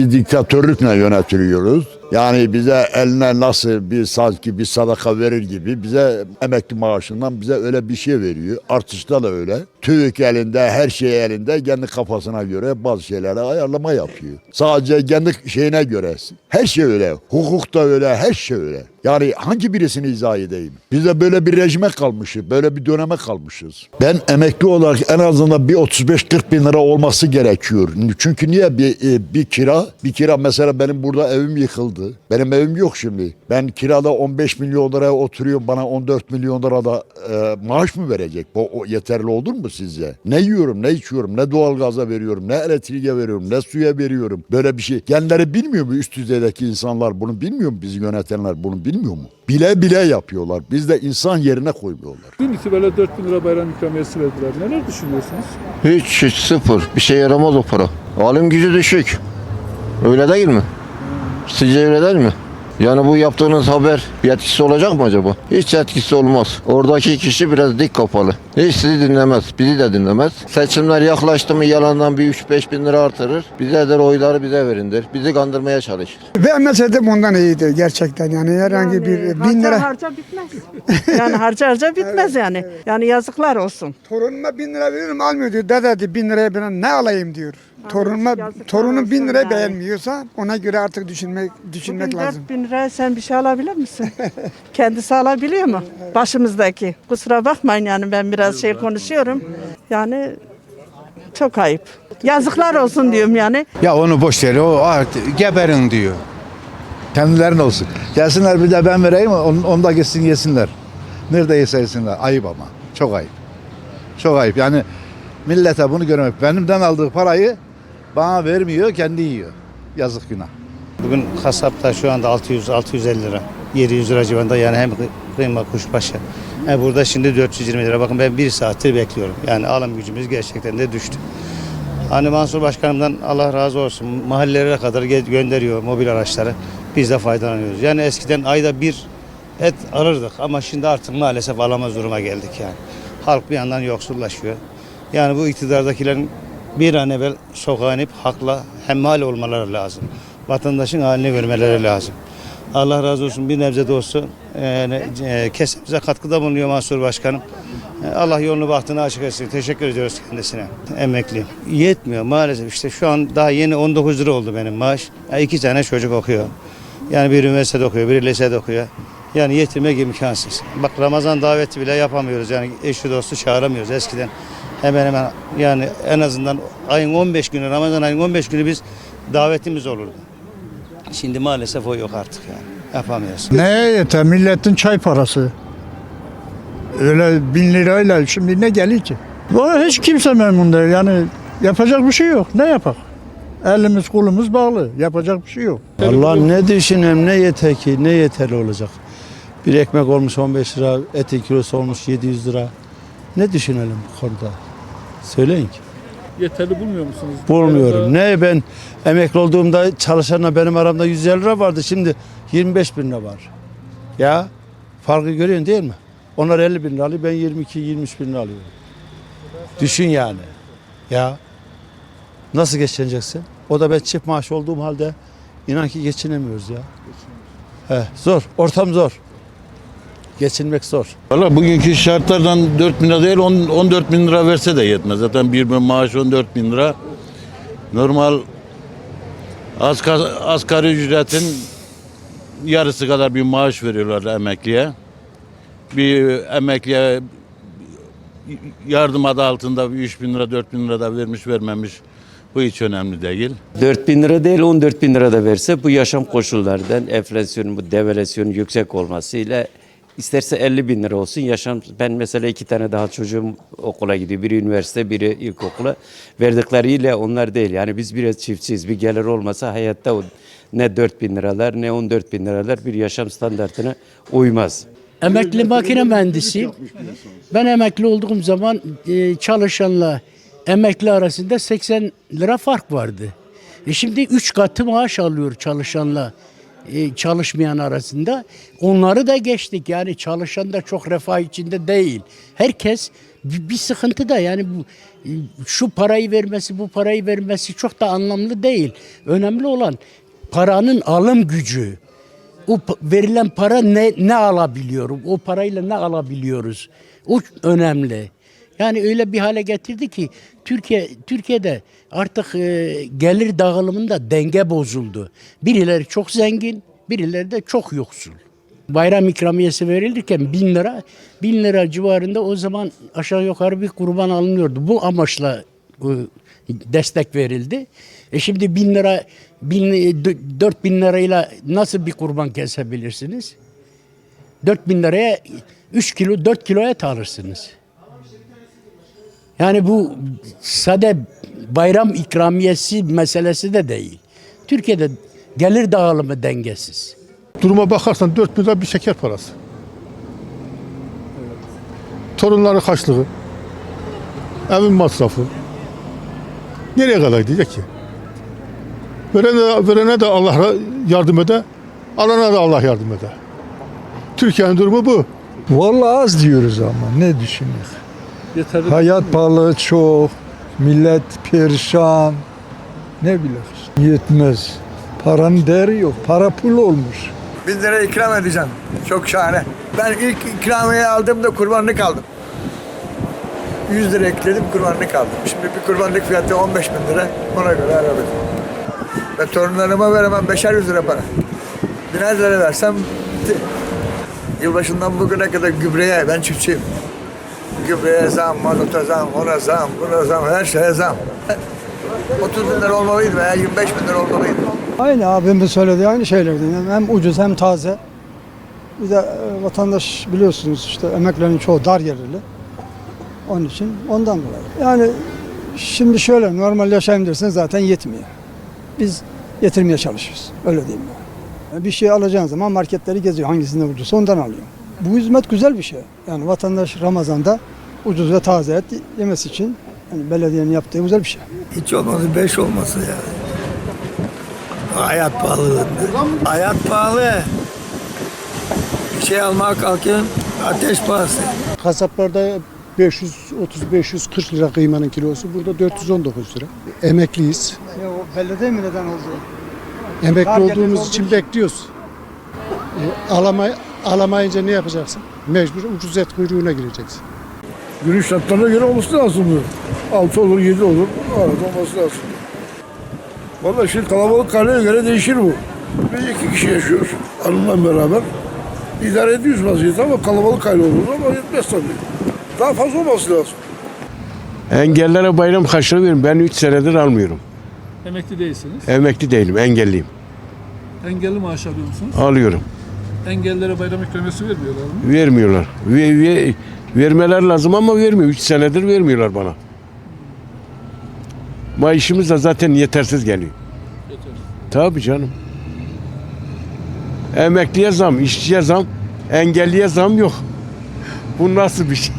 bir diktatörlükle yönetiliyoruz. Yani bize eline nasıl bir sanki bir sadaka verir gibi bize emekli maaşından bize öyle bir şey veriyor. Artışta da öyle. TÜİK elinde, her şey elinde kendi kafasına göre bazı şeylere ayarlama yapıyor. Sadece kendi şeyine göre. Her şey öyle. Hukuk da öyle, her şey öyle. Yani hangi birisini izah edeyim? Biz de böyle bir rejime kalmışız, böyle bir döneme kalmışız. Ben emekli olarak en azından bir 35-40 bin lira olması gerekiyor. Çünkü niye bir, e, bir kira? Bir kira mesela benim burada evim yıkıldı. Benim evim yok şimdi. Ben kirada 15 milyon liraya oturuyorum bana 14 milyon lira da e, maaş mı verecek? Bu o yeterli olur mu sizce? Ne yiyorum, ne içiyorum, ne doğalgaza veriyorum, ne elektriğe veriyorum, ne suya veriyorum. Böyle bir şey. Kendileri bilmiyor mu üst düzeydeki insanlar bunu bilmiyor mu? Bizi yönetenler bunu bilmiyor mu? Bile bile yapıyorlar. Biz de insan yerine koymuyorlar. Birincisi böyle 4 bin lira bayram ikramiyesi verdiler. Neler düşünüyorsunuz? Hiç, hiç sıfır. Bir şey yaramaz o para. Alım gücü düşük. Öyle değil mi? Sizce öyle değil mi? Yani bu yaptığınız haber bir etkisi olacak mı acaba? Hiç etkisi olmaz. Oradaki kişi biraz dik kafalı. Hiç sizi dinlemez, bizi de dinlemez. Seçimler yaklaştı mı yalandan bir 3-5 bin lira artırır. Bize der oyları bize verin der. Bizi kandırmaya çalışır. Vermese bundan iyiydi gerçekten yani herhangi Yani bir bin harca lira. harca bitmez. yani harca harca bitmez yani. Yani yazıklar olsun. Torunuma bin lira veririm almıyor diyor. Dede diyor bin liraya ben ne alayım diyor. Torunuma torunum bin olsun lira yani. beğenmiyorsa ona göre artık düşünmek düşünmek Bugün lazım. 4 bin liraya sen bir şey alabilir misin? Kendisi alabiliyor mu? Başımızdaki. Kusura bakmayın yani ben biraz şey konuşuyorum. Yani çok ayıp. Yazıklar olsun diyorum yani. Ya onu boş ver. O artık geberin diyor. Kendilerine olsun. Gelsinler bir de ben vereyim onu, onu da gitsin yesinler. Nerede yese yesinler. Ayıp ama. Çok ayıp. Çok ayıp. Yani millete bunu görmek. Benimden aldığı parayı bana vermiyor, kendi yiyor. Yazık günah. Bugün kasapta şu anda 600-650 lira. 700 lira civarında yani hem kıyma kuşbaşı. Yani burada şimdi 420 lira. Bakın ben bir saattir bekliyorum. Yani alım gücümüz gerçekten de düştü. Hani Mansur Başkanım'dan Allah razı olsun mahallelere kadar gönderiyor mobil araçları. Biz de faydalanıyoruz. Yani eskiden ayda bir et alırdık ama şimdi artık maalesef alamaz duruma geldik yani. Halk bir yandan yoksullaşıyor. Yani bu iktidardakilerin bir an evvel sokağa inip hakla hemmal olmaları lazım. Vatandaşın halini görmeleri lazım. Allah razı olsun bir nebze de olsun e, e, kesimize katkıda bulunuyor Mansur Başkanım. E, Allah yolunu bahtını açık etsin. Teşekkür ediyoruz kendisine. Emekliyim. Yetmiyor maalesef. İşte şu an daha yeni 19 lira oldu benim maaş. Ya iki tane çocuk okuyor. Yani bir üniversitede okuyor, biri lisede okuyor. Yani yetirmek imkansız. Bak Ramazan daveti bile yapamıyoruz. Yani eşi dostu çağıramıyoruz eskiden. Hemen hemen yani en azından ayın 15 günü, Ramazan ayın 15 günü biz davetimiz olurdu. Şimdi maalesef o yok artık yani. Yapamıyoruz. Neye yeter? Milletin çay parası. Öyle bin lirayla şimdi ne gelir ki? Bu hiç kimse memnun değil. Yani yapacak bir şey yok. Ne yapak? Elimiz kolumuz bağlı. Yapacak bir şey yok. Allah ne düşüneyim ne yeter ki ne yeterli olacak. Bir ekmek olmuş 15 lira, etin kilosu olmuş 700 lira. Ne düşünelim bu konuda? Söyleyin ki. Yeterli bulmuyor musunuz? Bulmuyorum. Ne ben emekli olduğumda çalışanla benim aramda 150 lira vardı. Şimdi 25 bin lira var. Ya farkı görüyorsun değil mi? Onlar 50 bin lira alıyor. Ben 22-23 bin lira alıyorum. Düşün yani. Ya nasıl geçineceksin? O da ben çift maaş olduğum halde inan ki geçinemiyoruz ya. He, zor. Ortam zor. Geçinmek zor. Valla bugünkü şartlardan 4 bin lira değil 10, 14 bin lira verse de yetmez. Zaten bir maaş 14 bin lira. Normal asgari, asgari ücretin yarısı kadar bir maaş veriyorlar emekliye. Bir emekliye yardım adı altında bir 3 bin lira 4 bin lira da vermiş vermemiş bu hiç önemli değil. 4 bin lira değil 14 bin lira da verse bu yaşam koşullardan enflasyonun bu devalüasyonun yüksek olmasıyla isterse 50 bin lira olsun yaşam ben mesela iki tane daha çocuğum okula gidiyor biri üniversite biri ilkokula verdikleriyle onlar değil yani biz biraz çiftçiyiz bir gelir olmasa hayatta ne 4 bin liralar ne 14 bin liralar bir yaşam standartına uymaz. Emekli makine mühendisiyim. Ben emekli olduğum zaman e, çalışanla emekli arasında 80 lira fark vardı. E şimdi 3 katı maaş alıyor çalışanla çalışmayan arasında. Onları da geçtik yani çalışan da çok refah içinde değil. Herkes bir, sıkıntı da yani bu e, şu parayı vermesi bu parayı vermesi çok da anlamlı değil. Önemli olan paranın alım gücü. O verilen para ne ne alabiliyorum? O parayla ne alabiliyoruz? O önemli. Yani öyle bir hale getirdi ki Türkiye Türkiye'de artık e, gelir dağılımında denge bozuldu. Birileri çok zengin, birileri de çok yoksul. Bayram ikramiyesi verilirken bin lira, bin lira civarında o zaman aşağı yukarı bir kurban alınıyordu. Bu amaçla e, destek verildi. E şimdi bin lira, bin, dört bin lirayla nasıl bir kurban kesebilirsiniz? Dört bin liraya üç kilo, dört kilo et alırsınız. Yani bu sade bayram ikramiyesi meselesi de değil. Türkiye'de gelir dağılımı dengesiz. Duruma bakarsan 4 bin lira bir şeker parası. Torunların kaçlığı. Evin masrafı. Nereye kadar gidecek ki? Verene, verene de Allah yardım eder. Alana da Allah yardım eder. Türkiye'nin durumu bu. Vallahi az diyoruz ama ne düşünüyorsun? Yeterli. Hayat pahalı çok, millet perişan. Ne biliriz? Yetmez. Paranın değeri yok. Para pul olmuş. Bin lira ikram edeceğim. Çok şahane. Ben ilk ikramiye aldığımda kurbanlık aldım. 100 lira ekledim kurbanlık aldım. Şimdi bir kurbanlık fiyatı 15 bin lira. Ona göre aradım. Ben torunlarıma veremem beşer yüz lira para. Biner lira versem bitti. Yılbaşından bugüne kadar gübreye, ben çiftçiyim. Gübreye zam, mazota zam, ona zam, buna zam, her şeye zam. 30 bin lira olmalıydı veya 25 bin lira olmalıydı. Aynı abimin söylediği aynı şeylerden. Yani hem ucuz hem taze. Bir de e, vatandaş biliyorsunuz işte emeklerin çoğu dar gelirli. Onun için ondan dolayı. Yani şimdi şöyle normal yaşayayım dersen zaten yetmiyor. Biz getirmeye çalışıyoruz. Öyle diyeyim. Yani Bir şey alacağın zaman marketleri geziyor. Hangisinde ucuzsa ondan alıyor. Bu hizmet güzel bir şey. Yani vatandaş Ramazan'da ucuz ve taze et yemesi için yani belediyenin yaptığı güzel bir şey. Hiç olmadı beş olması ya. Hayat pahalı. Hayat pahalı. Bir şey almaya kalkın ateş pahası. Kasaplarda 530-540 lira kıymanın kilosu. Burada 419 lira. Emekliyiz. Ya o belli değil mi neden oldu? Emekli Dar gelir olduğumuz olduğu için için. bekliyoruz. E, alamay alamayınca ne yapacaksın? Mecbur ucuz et kuyruğuna gireceksin. Günün şartlarına göre olması lazım bu. 6 olur, 7 olur. Arada olması lazım. Vallahi şimdi kalabalık karneye göre değişir bu. Biz iki kişi yaşıyoruz hanımla beraber. İdare ediyoruz vaziyeti ama kalabalık aile olur ama yetmez tabii. Daha fazla olması lazım. Engellere bayram harçlığı veriyorum. Ben 3 senedir almıyorum. Emekli değilsiniz. Emekli değilim, engelliyim. Engelli maaş alıyor musunuz? Alıyorum. Engellilere bayram ikramiyesi vermiyorlar mı? Vermiyorlar. Ve, ve- vermeler lazım ama vermiyor. 3 senedir vermiyorlar bana. Maaşımız da zaten yetersiz geliyor. Tabii canım. Emekliye zam, işçiye zam, engelliye zam yok. Bu nasıl bir şey?